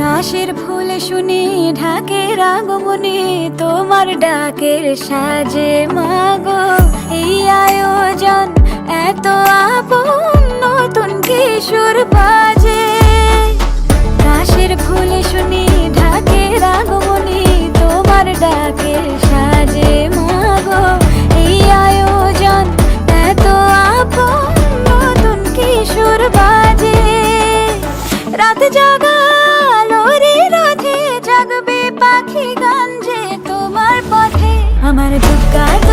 আকাশের ফুল শুনি ঢাকের আগমনে, তোমার ডাকের সাজে মাগো। এই আয়োজন এত আপন, নতুন কিশোর বাজে। আকাশের ফুল শুনি ঢাকে আগমনে, তোমার ডাকের সাজে মাগো। এই আয়োজন এত আপন, নতুন কিশোর বাজে। রাত জাগা got